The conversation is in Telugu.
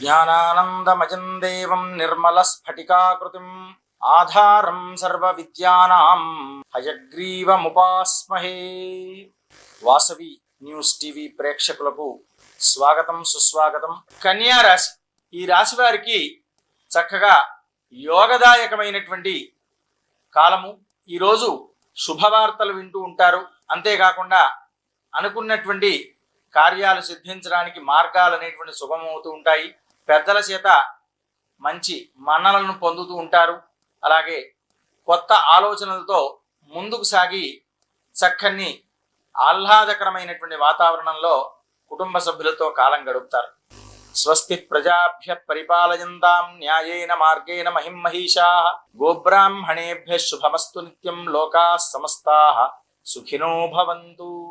జ్ఞానానందమజం దేవం నిర్మలస్ఫటికాకృతిం ఆధారం సర్వవిద్యానాం హయగ్రీవముపాస్మహే వాసవి న్యూస్ టీవీ ప్రేక్షకులకు స్వాగతం సుస్వాగతం. కన్యా రాశి ఈ రాశి వారికి చక్కగా యోగదాయకమైనటువంటి కాలము. ఈరోజు శుభవార్తలు వింటూ ఉంటారు. అంతేకాకుండా అనుకున్నటువంటి కార్యాలు సిద్ధించడానికి మార్గాలు అనేటువంటి శుభమవుతూ ఉంటాయి. పెద్దల చేత మంచి మన్నలను పొందుతూ ఉంటారు. అలాగే కొత్త ఆలోచనలతో ముందుకు సాగి చక్కని ఆహ్లాదకరమైనటువంటి వాతావరణంలో కుటుంబ సభ్యులతో కాలం గడుపుతారు. स्वस्ति प्रजाभ्य परिपालयन्ताम् न्यायेन मार्गेण महिम् महिषाः गोब्राह्मणेभ्यः शुभमस्तु नित्यम् लोकाः समस्ताः। सुखिनो भवन्तु।